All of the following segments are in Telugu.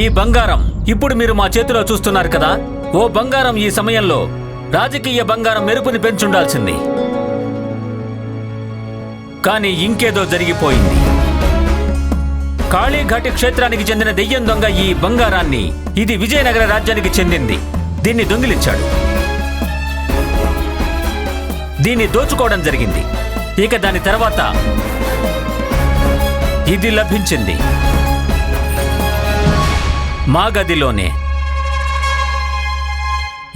ఈ బంగారం ఇప్పుడు మీరు మా చేతిలో చూస్తున్నారు కదా? ఓ బంగారం ఈ సమయంలో రాజకీయ బంగారం మెరుపుని పెంచుండాల్సింది. కానీ ఇంకేదో జరిగిపోయింది. కాళీఘాటి క్షేత్రానికి చెందిన దెయ్యం దొంగ ఈ బంగారాన్ని ఇది విజయనగర రాజ్యానికి చెందింది. దీన్ని దొంగిలించాడు. దీన్ని దోచుకోవడం జరిగింది. ఇక దాని తర్వాత ఇది లభించింది. మా గదిలోనే.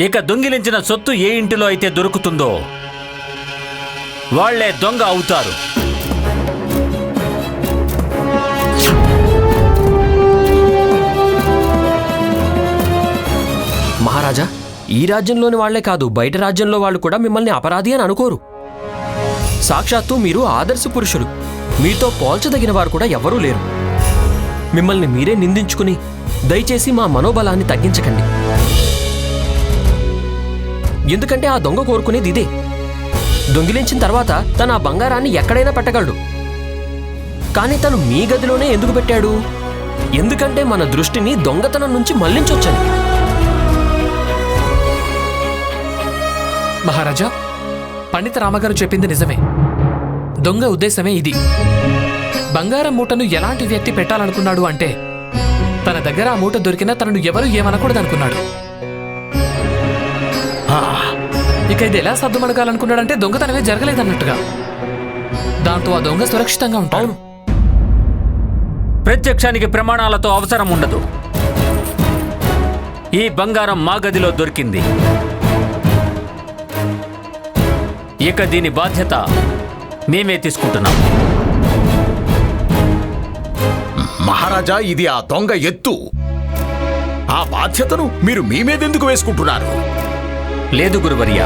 ఇక దొంగిలించిన సొత్తు ఏ ఇంటిలో అయితే దొరుకుతుందో వాళ్ళే దొంగ అవుతారు. మహారాజా ఈ రాజ్యంలోని వాళ్ళే కాదు బయట రాజ్యంలో వాళ్ళు కూడా మిమ్మల్ని అపరాధి అని అనుకోరు. సాక్షాత్తు మీరు ఆదర్శ పురుషులు. మీతో పోల్చదగిన వారు కూడా ఎవరూ లేరు. మిమ్మల్ని మీరే నిందించుకుని దయచేసి మా మనోబలాన్ని తగ్గించకండి. ఎందుకంటే ఆ దొంగ కోరుకునేది ఇదే. దొంగిలించిన తర్వాత తన ఆ బంగారాన్ని ఎక్కడైనా పెట్టగలడు. కానీ తను మీ గదిలోనే ఎందుకు పెట్టాడు? ఎందుకంటే మన దృష్టిని దొంగతనం నుంచి మళ్ళించొచ్చని. మహారాజా పండిత రామగారు చెప్పింది నిజమే. దొంగ ఉద్దేశమే ఇది. బంగారం మూటను ఎలాంటి వ్యక్తి పెట్టాలనుకున్నాడు అంటే తన దగ్గర ఆ మూట దొరికినా తనను ఎవరు ఏమనకూడదనుకున్నాడు. ఇక ఇది ఎలా సర్దుమడగాలనుకున్నాడంటే దొంగతనమే జరగలేదన్నట్టుగా. దాంతో ఆ దొంగ సురక్షితంగా ఉంటాడు. ప్రత్యక్షానికి ప్రమాణాలతో అవసరం ఉండదు. ఈ బంగారం మా గదిలో దొరికింది. ఇక దీని బాధ్యత మేమే తీసుకుంటున్నాం. మహారాజా ఇది ఆ దొంగ ఎత్తు. ఆ బాధ్యతను మీరు మీ మీదెందుకు వేసుకుంటున్నారు? లేదు గురువర్య.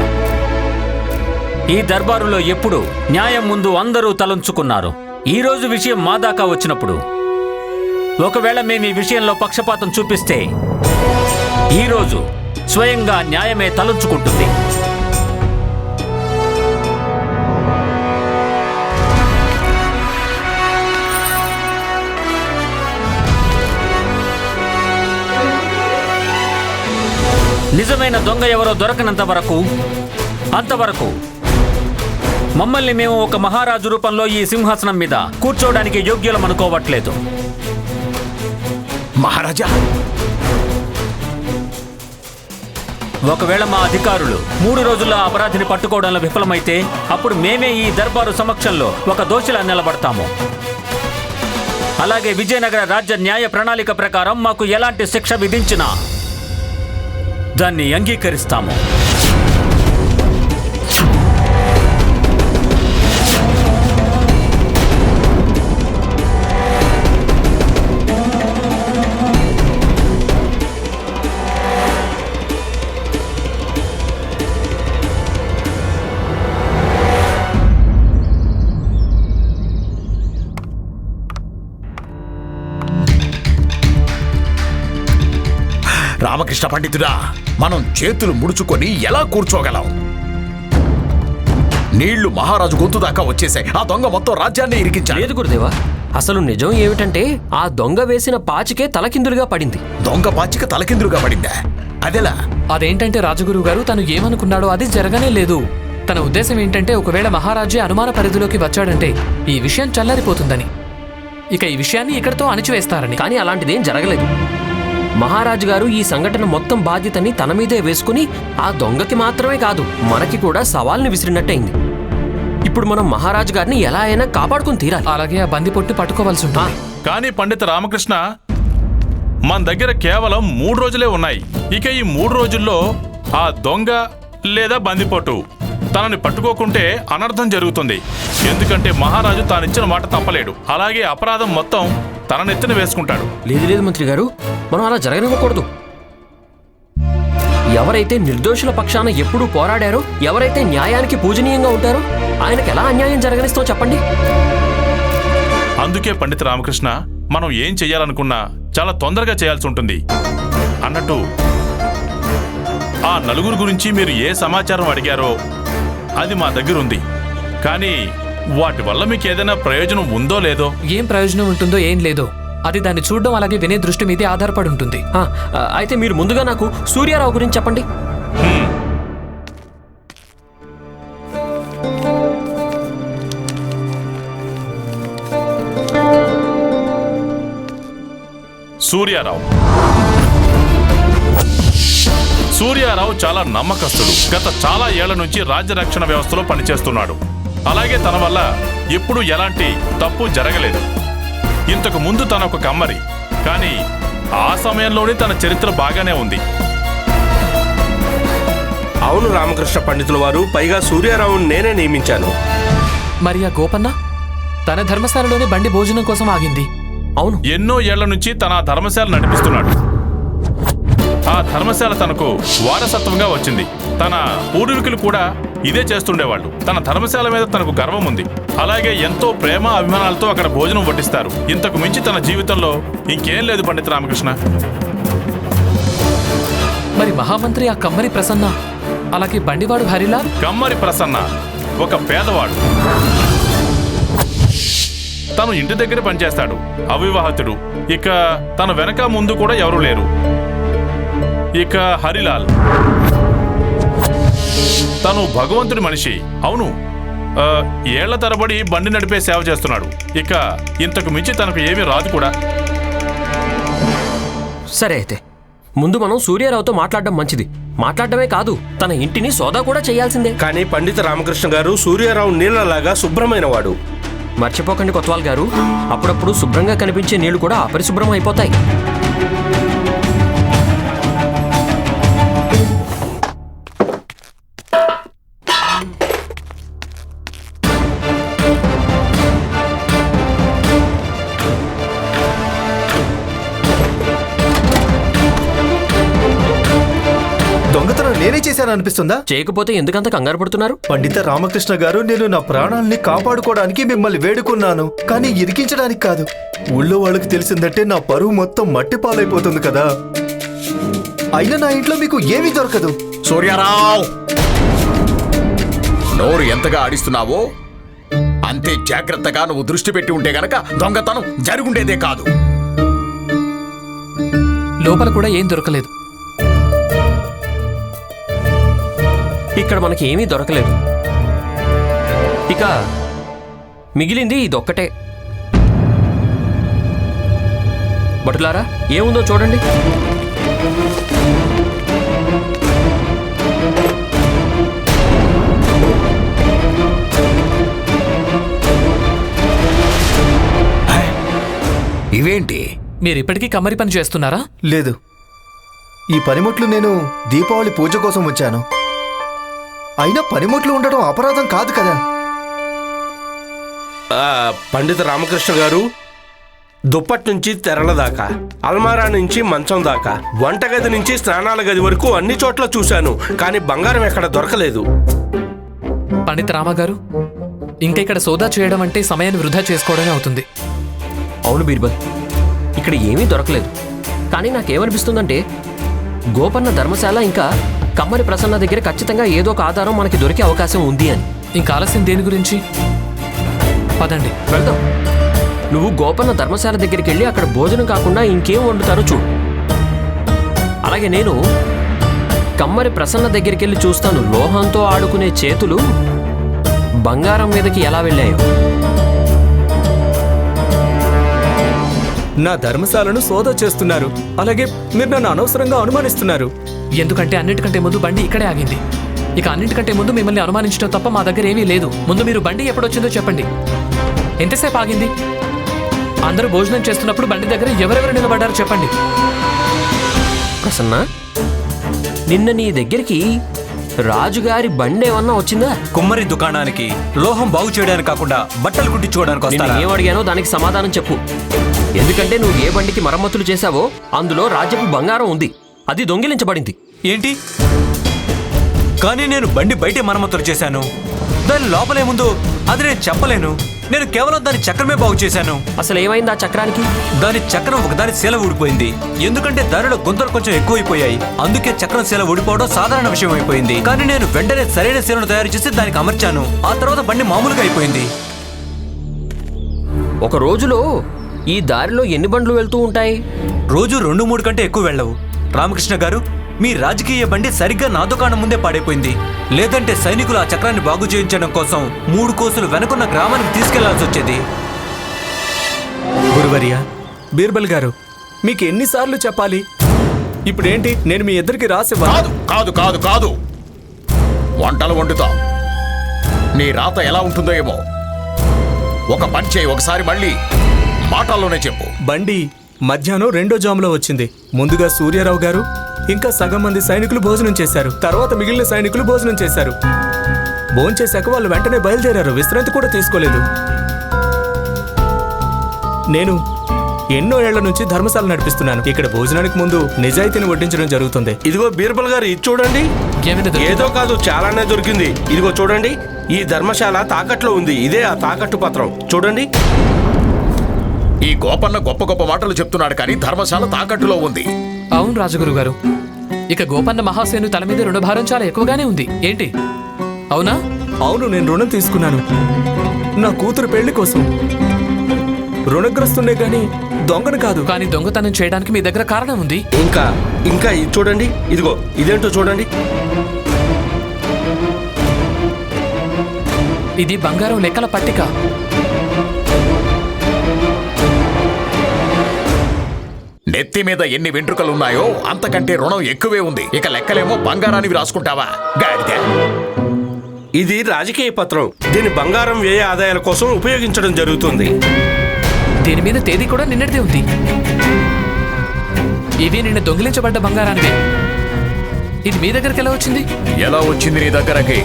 ఈ దర్బారులో ఎప్పుడు న్యాయం ముందు అందరూ తలంచుకున్నారు. ఈరోజు విషయం మా దాకా వచ్చినప్పుడు. ఒకవేళ మేము ఈ విషయంలో పక్షపాతం చూపిస్తే ఈరోజు స్వయంగా న్యాయమే తలంచుకుంటుంది. నిజమైన దొంగ ఎవరో దొరకనంత వరకు అంతవరకు మమ్మల్ని మేము ఒక మహారాజు రూపంలో ఈ సింహాసనం మీద కూర్చోవడానికి యోగ్యులం అనుకోవట్లేదు. మహారాజా! ఒకవేళ మా అధికారులు మూడు రోజుల్లో అపరాధిని పట్టుకోవడంలో విఫలమైతే అప్పుడు మేమే ఈ దర్బారు సమక్షంలో ఒక దోషిలా నిలబడతాము. అలాగే విజయనగర రాజ్య న్యాయ ప్రణాళిక ప్రకారం మాకు ఎలాంటి శిక్ష విధించినా దాన్ని అంగీకరిస్తాము. రామకృష్ణ పండితుడా మనం చేతులు ముడుచుకొని ఎలా కూర్చోగలం? నీళ్ళు మహారాజు గొంతు దాకా వచ్చేసాయి ఆ దొంగ మొత్తం రాజ్యాన్ని ఇరికించాడు. లేదు గురుదేవా అసలు నిజం ఏమిటంటే ఆ దొంగ వేసిన పాచికే తలకిందులుగా పడింది. దొంగ పాచిక తలకిందులుగా పడిందా? అదెలా? అదేంటంటే రాజగురువు గారు తను ఏమనుకున్నాడో అది జరగనే లేదు. తన ఉద్దేశం ఏంటంటే ఒకవేళ మహారాజే అనుమాన పరిధిలోకి వచ్చాడంటే ఈ విషయం చల్లరిపోతుందని. ఇక ఈ విషయాన్ని ఇక్కడితో అణిచివేస్తారని. కానీ అలాంటిదేం జరగలేదు. మహారాజు గారు ఈ సంఘటన మొత్తం బాధ్యతని తన మీదే వేసుకుని ఆ దొంగకి మాత్రమే కాదు మనకి కూడా సవాల్ని విసిరినట్టయింది. ఇప్పుడు మనం మహారాజు గారిని ఎలా అయినా కాపాడుకుని తీరాలి. అలాగే ఆ బందిపొట్టు పట్టుకోవాల్సి ఉంటుంది. కానీ పండిత రామకృష్ణ మన దగ్గర కేవలం మూడు రోజులే ఉన్నాయి. ఇక ఈ మూడు రోజుల్లో ఆ దొంగ లేదా బందిపోటు తనని పట్టుకోకుంటే అనర్థం జరుగుతుంది. ఎందుకంటే మహారాజు తానిచ్చిన మాట తప్పలేడు. అలాగే అపరాధం మొత్తం తన నెత్తిన వేసుకుంటాడు. లేదు లేదు మంత్రి గారు. మనం అలా జరగనివ్వకూడదు. ఎవరైతే నిర్దోషుల పక్షాన ఎప్పుడూ పోరాడారో ఎవరైతే న్యాయానికి పూజనీయంగా ఉంటారో ఆయనకి ఎలా అన్యాయం జరగనిస్తాం చెప్పండి. అందుకే పండిత రామకృష్ణ మనం ఏం చెయ్యాలనుకున్నా చాలా తొందరగా చేయాల్సి ఉంటుంది. అన్నట్టు ఆ నలుగురు గురించి మీరు ఏ సమాచారం అడిగారో అది మా దగ్గర ఉంది కానీ వాటి వల్ల మీకు ఏదైనా ప్రయోజనం ఉందో లేదో? ఏం ప్రయోజనం ఉంటుందో ఏం లేదో? అది దాన్ని చూడడం అలాగే వినే దృష్టి మీదే ఆధారపడి ఉంటుంది. అయితే మీరు ముందుగా నాకు సూర్యారావు గురించి చెప్పండి. సూర్యారావు. సూర్యారావు చాలా నమ్మకస్తుడు. గత చాలా ఏళ్ళ నుంచి రాజ్య రక్షణ వ్యవస్థలో పనిచేస్తున్నాడు. అలాగే తన వల్ల ఎప్పుడూ ఎలాంటి తప్పు జరగలేదు. ఇంతకు ముందు తన ఒక కమ్మరి. కానీ ఆ సమయంలోనే తన చరిత్ర బాగానే ఉంది. అవును రామకృష్ణ పండితుల వారు పైగా సూర్యారావుని నేనే నియమించాను. మరి ఆ గోపన్న? తన ధర్మశాలలోనే బండి భోజనం కోసం ఆగింది. అవును. ఎన్నో ఏళ్ళ నుంచి తన ఆ ధర్మశాల నడిపిస్తున్నాడు. ఆ ధర్మశాల తనకు వారసత్వంగా వచ్చింది. తన పూర్వీకులు కూడా ఇదే చేస్తుండేవాళ్ళు. తన ధర్మశాల మీద తనకు గర్వం ఉంది. అలాగే ఎంతో ప్రేమ అభిమానాలతో అక్కడ భోజనం వడ్డిస్తారు. ఇంతకు మించి తన జీవితంలో ఇంకేం లేదు పండిత రామకృష్ణ. మరి మహామంత్రి ఆ కమ్మరి ప్రసన్న అలాగే బండివాడు హరిలాల్ కమ్మరి ప్రసన్న ఒక పేదవాడు. తను ఇంటి దగ్గర పనిచేస్తాడు అవివాహితుడు. ఇక తన వెనక ముందు కూడా ఎవరూ లేరు. ఇక హరిలాల్. తను భగవంతుడి మనిషి. అవును. ఏళ్ళ తరబడి బండి నడిపే సేవ చేస్తున్నాడు. ఇక ఇంతకు మించి తనకు ఏమీ రాదు కూడా. సరే అయితే. ముందు మనం సూర్యారావుతో మాట్లాడడం మంచిది. మాట్లాడడమే కాదు తన ఇంటిని సోదా కూడా చేయాల్సిందే. కానీ పండిత రామకృష్ణ గారు సూర్యారావు నీళ్ళలాగా శుభ్రమైన వాడు మర్చిపోకండి కొత్వాల్ గారు. అప్పుడప్పుడు శుభ్రంగా కనిపించే నీళ్ళు కూడా అపరిశుభ్రం అయిపోతాయి దొంగతనం నేనే చేశాను అనిపిస్తుందా చేయకపోతే ఎందుకంత కంగారు పడుతున్నారు? పండిత రామకృష్ణ గారు నేను నా ప్రాణాల్ని కాపాడుకోవడానికి మిమ్మల్ని వేడుకున్నాను. కానీ ఇరికించడానికి కాదు. ఊళ్ళో వాళ్ళకి తెలిసిందంటే నా పరువు మొత్తం మట్టి పాలైపోతుంది కదా. అయినా నా ఇంట్లో మీకు ఏమీ దొరకదు. సూర్యారావు! నోరు ఎంతగా ఆడిస్తున్నావో అంతే జాగ్రత్తగా నువ్వు దృష్టి పెట్టి ఉంటే గనక దొంగతనం జరుగుండేదే కాదు. లోపల కూడా ఏం దొరకలేదు. ఇక్కడ మనకి ఏమీ దొరకలేదు. ఇక మిగిలింది ఇదొక్కటే. బటులారా ఏముందో చూడండి. ఇవేంటి? మీరు ఇప్పటికీ కమ్మరి పని చేస్తున్నారా? లేదు. ఈ పనిముట్లు నేను దీపావళి పూజ కోసం వచ్చాను. అయినా పనిముట్లు ఉండడం అపరాధం కాదు కదా. ఆ, పండిత రామకృష్ణ గారు దుప్పటి నుంచి తెరల దాకా అల్మారా నుంచి మంచం దాకా వంటగది నుంచి స్నానాల గది వరకు అన్ని చోట్ల చూశాను కానీ బంగారం ఎక్కడ దొరకలేదు. పండిత రామగారు ఇంకా ఇక్కడ సోదా చేయడం అంటే సమయాన్ని వృధా చేసుకోవడమే అవుతుంది. అవును బీర్బల్ ఇక్కడ ఏమీ దొరకలేదు. కానీ నాకేమనిపిస్తుందంటే గోపన్న ధర్మశాల ఇంకా కమ్మరి ప్రసన్న దగ్గర ఖచ్చితంగా ఏదో ఒక ఆధారం మనకి దొరికే అవకాశం ఉంది అని. ఇంకా ఆలస్యం దేని గురించి? పదండి. వెళ్దాం. నువ్వు గోపన్న ధర్మశాల దగ్గరికి వెళ్ళి అక్కడ భోజనం కాకుండా ఇంకేం వండుతారో చూడు. అలాగే నేను కమ్మరి ప్రసన్న దగ్గరికి వెళ్ళి చూస్తాను. లోహంతో ఆడుకునే చేతులు బంగారం మీదకి ఎలా వెళ్ళాయో. నా ధర్మశాలను సోదా చేస్తున్నారు. అలాగే మీరు నన్ను అనవసరంగా అనుమానిస్తున్నారు. ఎందుకంటే అన్నిటికంటే ముందు బండి ఇక్కడే ఆగింది. ఇక అన్నిటికంటే ముందు మిమ్మల్ని అనుమానించడం తప్ప మా దగ్గర ఏమీ లేదు. ముందు మీరు బండి ఎప్పుడొచ్చిందో చెప్పండి. ఎంతసేపు ఆగింది? అందరూ భోజనం చేస్తున్నప్పుడు బండి దగ్గర ఎవరెవరు నిలబడ్డారో చెప్పండి. ప్రసన్న నిన్న నీ దగ్గరికి రాజుగారి బండి ఏమన్నా వచ్చిందా? కుమ్మరి దుకాణానికి లోహం బాగు చేయడానికి కాకుండా బట్టలు కుట్టించుకోవడానికి ఏం అడిగానో దానికి సమాధానం చెప్పు. ఎందుకంటే నువ్వు ఏ బండికి మరమ్మతులు చేశావో అందులో రాజ్యపు బంగారం ఉంది. అది దొంగిలించబడింది. ఏంటి? కానీ నేను బండి బయటే మరమ్మతులు చేశాను. దాని లోపలేముందో అది నేను చెప్పలేను. నేను కేవలం దాని చక్రమే బాగు చేశాను. అసలు ఏమైంది ఆ చక్రానికి? దాని చక్రం ఒకదాని శీల ఊడిపోయింది. ఎందుకంటే దానిలో గుంతలు కొంచెం ఎక్కువైపోయాయి. అందుకే చక్రం శీల ఊడిపోవడం సాధారణ విషయం అయిపోయింది. కానీ నేను వెంటనే సరైన శీలను తయారు చేసి దానికి అమర్చాను. ఆ తర్వాత బండి మామూలుగా అయిపోయింది. ఒక రోజులో ఈ దారిలో ఎన్ని బండ్లు వెళ్తూ ఉంటాయి? రోజు రెండు మూడు కంటే ఎక్కువ వెళ్ళవు. రామకృష్ణ గారు మీ రాజకీయ బండి సరిగ్గా నా దుకాణం ముందే పాడైపోయింది. లేదంటే సైనికులు ఆ చక్రాన్ని బాగు చేయించడం కోసం మూడు కోసులు వెనకున్న గ్రామానికి తీసుకెళ్ళాల్సి వచ్చేది. గురువర్య బీర్బల్ గారు మీకు ఎన్నిసార్లు చెప్పాలి? ఇప్పుడేంటి? నేను మీ ఇద్దరికి రాసివ్వాలి కాదు కాదు కాదు కాదు. వంటలు వండుతాం. నీ రాత ఎలా ఉంటుందో ఏమో. ఒక పని చేయి ఒకసారి మళ్ళీ మాటల్లోనే చెప్పు. బండి మధ్యాహ్నం రెండో జాములో వచ్చింది. ముందుగా సూర్యారావు గారు ఇంకా సగం మంది సైనికులు భోజనం చేశారు. తర్వాత మిగిలిన సైనికులు భోజనం చేశారు. భోంచేశాక వాళ్ళు వెంటనే బయలుదేరారు. విశ్రాంతి కూడా తీసుకోలేదు. నేను ఎన్నో ఏళ్ళ నుంచి ధర్మశాల నడిపిస్తున్నాను. ఇక్కడ భోజనానికి ముందు నిజాయితీని వడ్డించడం జరుగుతుంది. ఇదిగో బీర్బల్ గారు ఇది చూడండి? ఏదో కాదు చాలానే దొరికింది. ఇదిగో చూడండి ఈ ధర్మశాల తాకట్లో ఉంది. ఇదే ఆ తాకట్టు పత్రం. చూడండి. ఈ గోపన్న గొప్ప గొప్ప మాటలు చెప్తున్నాడు కానీ ధర్మశాల తాకట్టులో ఉంది. అవును రాజగురు గారు. ఇక గోపన్న మహాసేను తల మీద రుణభారం చాలా ఎక్కువగానే ఉంది. ఏంటి? అవునా? అవును నేను రుణం తీసుకున్నాను. నా కూతురు పెళ్ళి కోసం. రుణగ్రస్తుండే గాని దొంగను కాదు. కానీ దొంగతనం చేయడానికి మీ దగ్గర కారణం ఉంది. ఇంకా ఇంకా ఇది చూడండి. ఇదిగో ఇదేంటో చూడండి. ఇది బంగారం లెక్కల పట్టిక. నెత్తి మీద ఎన్ని వెంట్రుకలున్నాయో అంతకంటే రుణం ఎక్కువే ఉంది. ఇక లెక్కలేమో బంగారానివి రాసుకుంటావా? గాడిద. ఇది రాజకీయ పత్రం. దీని బంగారం వ్యయ ఆదాయాల కోసం ఉపయోగించడం జరుగుతుంది. దీని మీద తేదీ కూడా నిన్నటిదే ఉంది. ఇవి నిన్న దొంగిలించబడ్డ బంగారానివే. ఇది మీ దగ్గరికి ఎలా వచ్చింది? ఎలా వచ్చింది నీ దగ్గరకి?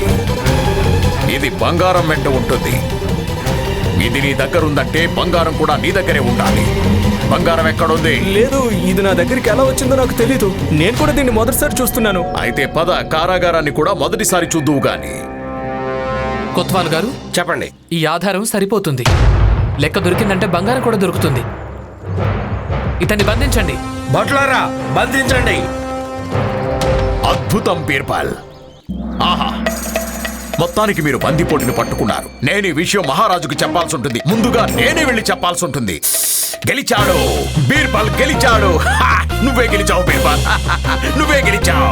ఇది బంగారం వెంట ఉంటుంది. ఇది నీ దగ్గర ఉందంటే బంగారం కూడా నీ దగ్గరే ఉండాలి. బంగారం ఎక్కడుంది? లేదు ఇది నా దగ్గరికి ఎలా వచ్చిందో నాకు తెలీదు. నేను కూడా దీన్ని మొదటిసారి చూస్తున్నాను. అయితే పద కారాగారాన్ని కూడా మొదటిసారి చూద్దువు గాని. కొత్వాల్ గారు చెప్పండి. ఈ ఆధారం సరిపోతుంది. లెక్క దొరికిందంటే బంగారం కూడా దొరుకుతుంది. ఇతన్ని బంధించండి. భట్లారా బంధించండి. అద్భుతం బీర్పాల్. ఆహా. మొత్తానికి మీరు బందిపోటుని పట్టుకున్నారు. నేను ఈ విషయం మహారాజుకు చెప్పాల్సి ఉంటుంది ముందుగా నేనే వెళ్ళి చెప్పాల్సి ఉంటుంది గెలిచాడు. బీర్బల్ గెలిచాడు! నువ్వే గెలిచావు బీర్బల్. నువ్వే గెలిచావు.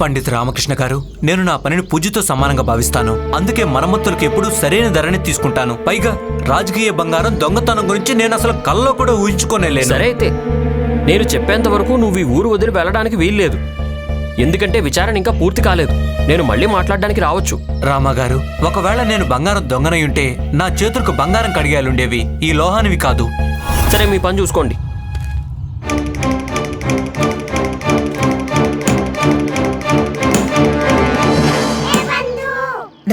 పండిత్ రామకృష్ణ గారు నేను నా పనిని పూజతో సమానంగా భావిస్తాను. అందుకే మరమ్మతులకు ఎప్పుడూ సరైన ధరని తీసుకుంటాను. పైగా రాజకీయ బంగారం దొంగతనం గురించి నేను అసలు కల్లో కూడా ఊహించుకోనేలేను. సరే అయితే నేను చెప్పేంత వరకు నువ్వు ఈ ఊరు వదిలి వెళ్ళడానికి వీల్లేదు. ఎందుకంటే విచారణ ఇంకా పూర్తి కాలేదు. నేను మళ్ళీ మాట్లాడడానికి రావచ్చు. రామాగారు ఒకవేళ నేను బంగారం దొంగనై ఉంటే నా చేతులకు బంగారం కడిగాలుండేవి ఈ లోహానివి కాదు. సరే మీ పని చూసుకోండి.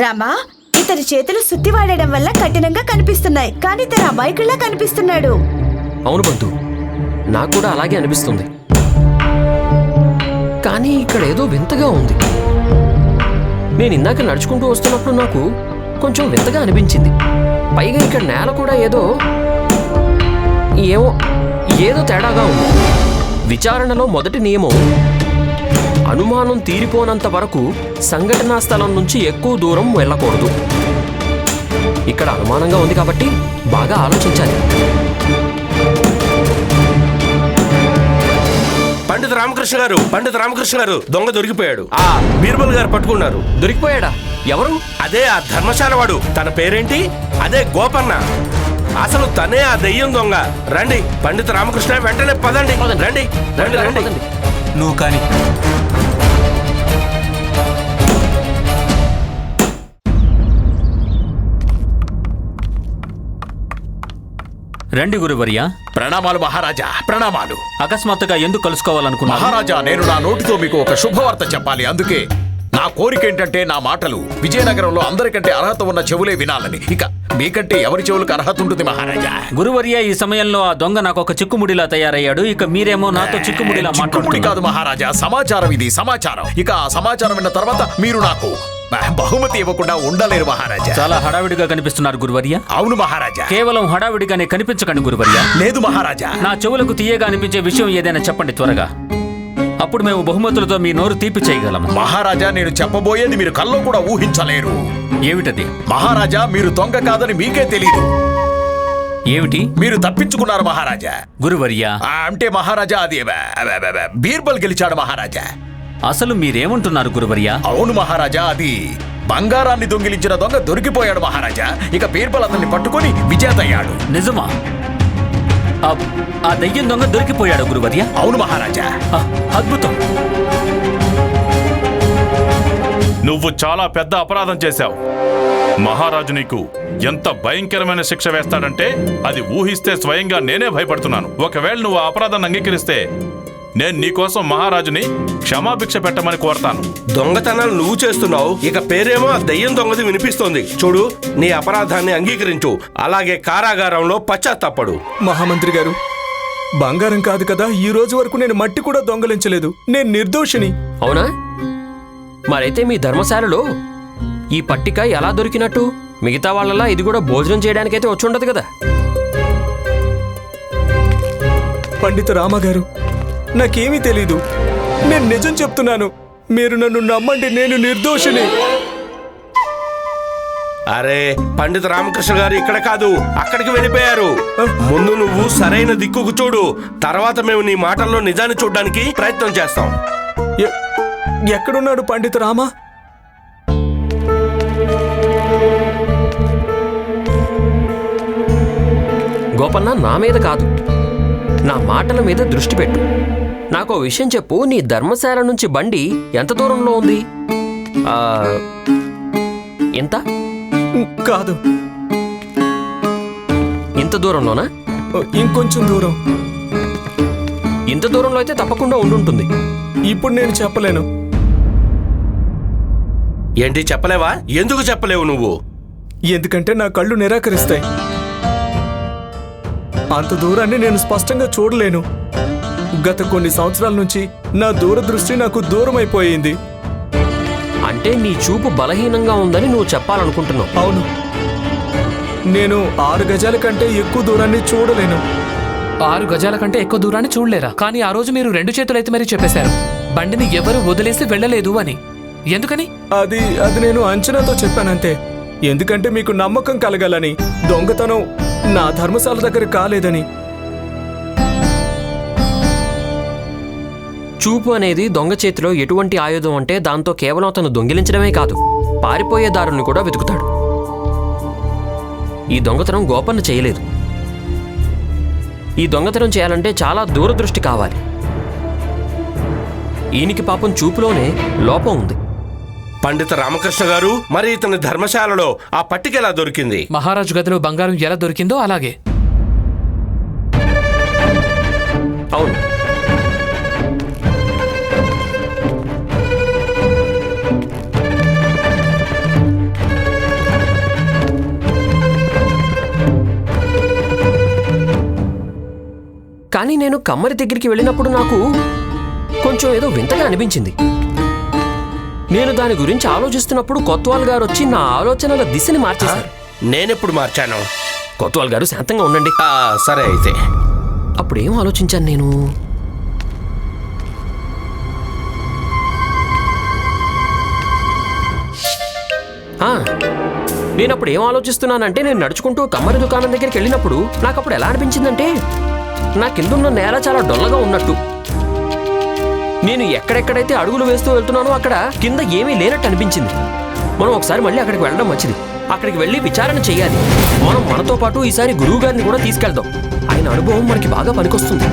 రామా ఇతని చేతులు సుత్తి వాడడం వల్ల కఠినంగా కనిపిస్తున్నాయి. కానీ ఇతను అమాయకుల్లా కనిపిస్తున్నాడు. అవును బంధు. నాకు కూడా అలాగే అనిపిస్తుంది. కానీ ఇక్కడ ఏదో వింతగా ఉంది. నేను ఇందాక నడుచుకుంటూ వస్తున్నప్పుడు నాకు కొంచెం వింతగా అనిపించింది. పైగా ఇక్కడ నేల కూడా ఏదో ఏమో ఏదో తేడాగా ఉంది. విచారణలో మొదటి నియమం అనుమానం తీరిపోనంత వరకు సంఘటనా స్థలం నుంచి ఎక్కువ దూరం వెళ్ళకూడదు. ఇక్కడ అనుమానంగా ఉంది కాబట్టి బాగా ఆలోచించాలి. పండిత రామకృష్ణ గారు పండిత రామకృష్ణ గారు దొంగ దొరికిపోయాడు. ఆ బీర్బల్ గారు పట్టుకున్నారు. దొరికిపోయాడా? ఎవరు? అదే ఆ ధర్మశాల వాడు. తన పేరేంటి? అదే గోపన్న. అసలు తనే ఆ దెయ్యం దొంగ. రండి పండిత రామకృష్ణ వెంటనే పదండి. రండి రండి రండి. నువ్వు కానీ రండి గురువర్య. ప్రణామాలు మహారాజా ప్రణామాలు. అకస్మాత్తుగా ఎందుకు కలుసుకోవాలనుకున్నారు? మహారాజా నేను నా నోటితో మీకు ఒక శుభవార్త చెప్పాలి. అందుకే నా కోరిక ఏంటంటే నా మాటలు విజయనగరంలో అందరికంటే అర్హత ఉన్న చెవులే వినాలని. ఇక మీకంటే ఎవరి చెవులకు అర్హత ఉంటుంది మహారాజా? గురువర్య ఈ సమయంలో ఆ దొంగ నాకు ఒక చిక్కుముడిలా తయారయ్యాడు. ఇక మీరేమో నాతో చిక్కుముడిలా చిక్కుముడి మాట్లాడుతున్నారు. కాదు మహారాజా సమాచారం ఇది సమాచారం. ఇక ఆ సమాచారం విన్న తర్వాత మీరు నాకు బహుమతి ఇవ్వకుండా ఉండలేరు మహారాజా. చాలా హడావిడిగా కనిపిస్తున్నారు గురువర్య. అవును మహారాజా. కేవలం హడావిడిగానే కనిపించకండి గురువర్య. లేదు మహారాజా. నా చెవులకు తీయగా అనిపించే విషయం ఏదైనా చెప్పండి త్వరగా. అప్పుడు మేము బహుమతులతో మీ నోరు తీపి చేయగలము. మహారాజా నేను చెప్పబోయేది మీరు కల్లో కూడా ఊహించలేరు. ఏమిటది? మహారాజా మీరు దొంగ కాదని మీకే తెలియదు ఏమిటి? మీరు తప్పించుకున్నారు మహారాజా. గురువర్య. అంటే మహారాజా అది బీర్బల్ గెలిచాడు మహారాజా. అసలు మీరేమంటున్నారు గురువర్య? అవును మహారాజా అది బంగారాన్ని దొంగిలించిన దొంగ దొరికిపోయాడు మహారాజా. ఇక బీర్బల్ అతన్ని పట్టుకొని విజేతయ్యాడు. నిజమా? ఆ- ఆ దయ్యం దొంగ దొరికిపోయాడు గురువర్య? అవును మహారాజా. అద్భుతం. నువ్వు చాలా పెద్ద అపరాధం చేశావు. మహారాజు నీకు ఎంత భయంకరమైన శిక్ష వేస్తాడంటే అది ఊహిస్తే స్వయంగా నేనే భయపడుతున్నాను. ఒకవేళ నువ్వు ఆ అపరాధాన్ని అంగీకరిస్తే నేను నీకోసం మహారాజుని క్షమాభిక్ష పెట్టమని కోరతాను. దొంగతనాలు నువ్వు చేస్తున్నావు ఇక పేరేమో ఆ దయ్యం దొంగది వినిపిస్తోంది. చూడు నీ అపరాధాన్ని అంగీకరించు అలాగే కారాగారంలో పశ్చాత్తాపడు. మహామంత్రి గారు బంగారం కాదు కదా ఈ రోజు వరకు నేను మట్టి కూడా దొంగలించలేదు. నేను నిర్దోషిని. అవునా? మరైతే మీ ధర్మశాలలో ఈ పట్టిక ఎలా దొరికినట్టు? మిగతా వాళ్ళలా ఇది కూడా భోజనం చేయడానికైతే వచ్చి ఉండదు కదా. పండిత రామగారు నాకేమీ తెలీదు. నేను నిజం చెప్తున్నాను. మీరు నన్ను నమ్మండి నేను నిర్దోషిని. అరే పండిత రామకృష్ణ గారు ఇక్కడ కాదు అక్కడికి వెళ్ళిపోయారు. ముందు నువ్వు సరైన దిక్కుకు చూడు తర్వాత మేము నీ మాటల్లో నిజాన్ని చూడడానికి ప్రయత్నం చేస్తాం. ఎక్కడున్నాడు పండిత రామ? గోపన్న నా మీద కాదు. నా మాటల మీద దృష్టి పెట్టు. నాకు విషయం చెప్పు. నీ ధర్మశాల నుంచి బండి ఎంత దూరంలో ఉంది? ఆ, ఎంత కాదు. ఇంత దూరంలోనా? ఇంకొంచెం దూరం. ఇంత దూరంలో అయితే తప్పకుండా ఉండుంటుంది. ఇప్పుడు నేను చెప్పలేను. ఏంటి చెప్పలేవా? ఎందుకు చెప్పలేవు నువ్వు? ఎందుకంటే నా కళ్ళు నిరాకరిస్తాయి. అంత దూరాన్ని నేను స్పష్టంగా చూడలేను. గత కొన్ని సంవత్సరాల నుంచి నా దూరదృష్టి నాకు దూరం అయిపోయింది అంటే నీ చూపు బలహీనంగా ఉందని నువ్వు చెప్పాలనుకుంటున్నావు. అవును. నేను ఆరు గజాల కంటే ఎక్కువ దూరాన్ని చూడలేను. ఆరు గజాల కంటే ఎక్కువ దూరాన్ని చూడలేరా? కానీ ఆ రోజు మీరు రెండు చేతులైతే మరీ చెప్పేశారు. బండిని ఎవరు వదిలేసి వెళ్ళలేదు అని. ఎందుకని? అది అది నేను అంచనాతో చెప్పానంతే. ఎందుకంటే మీకు నమ్మకం కలగాలని దొంగతనం నా ధర్మశాల దగ్గర కాలేదని. చూపు అనేది దొంగ చేతిలో ఎటువంటి ఆయుధం అంటే దాంతో కేవలం అతను దొంగిలించడమే కాదు పారిపోయే దారుని కూడా వెతుకుతాడు. ఈ దొంగతనం గోపన్న చేయలేదు. ఈ దొంగతనం చేయాలంటే చాలా దూరదృష్టి కావాలి. ఈయనకి పాపం చూపులోనే లోపం ఉంది. పండిత రామకృష్ణ గారు మరి ఇతని ధర్మశాలలో ఆ పట్టిక ఎలా దొరికింది? మహారాజు గదిలో బంగారం ఎలా దొరికిందో అలాగే. అవును. కానీ నేను కమ్మరి దగ్గరికి వెళ్ళినప్పుడు నాకు కొంచెం ఏదో వింతగా అనిపించింది. నేను దాని గురించి ఆలోచిస్తున్నప్పుడు కొత్వాల్ గారు వచ్చి నా ఆలోచనల దిశని మార్చేశారు. నేనెప్పుడు మార్చాను? కొత్వాల్ గారు శాంతంగా ఉండండి. సరే అయితే. అప్పుడు ఏం ఆలోచించాను నేను? ఆ, నేను అప్పుడు ఏం ఆలోచిస్తున్నానంటే నేను నడుచుకుంటూ కమ్మరి దుకాణం దగ్గరికి వెళ్ళినప్పుడు నాకు అప్పుడు ఎలా అనిపించిందంటే నా కిందున్న నేల చాలా డొల్లగా ఉన్నట్టు. నేను ఎక్కడెక్కడైతే అడుగులు వేస్తూ వెళ్తున్నానో అక్కడ కింద ఏమీ లేనట్టు అనిపించింది. మనం ఒకసారి మళ్ళీ అక్కడికి వెళ్ళడం మంచిది. అక్కడికి వెళ్ళి విచారణ చేయాలి. మనం మనతో పాటు ఈసారి గురువు గారిని కూడా తీసుకెళ్దాం. ఆయన అనుభవం మనకి బాగా పనికొస్తుంది.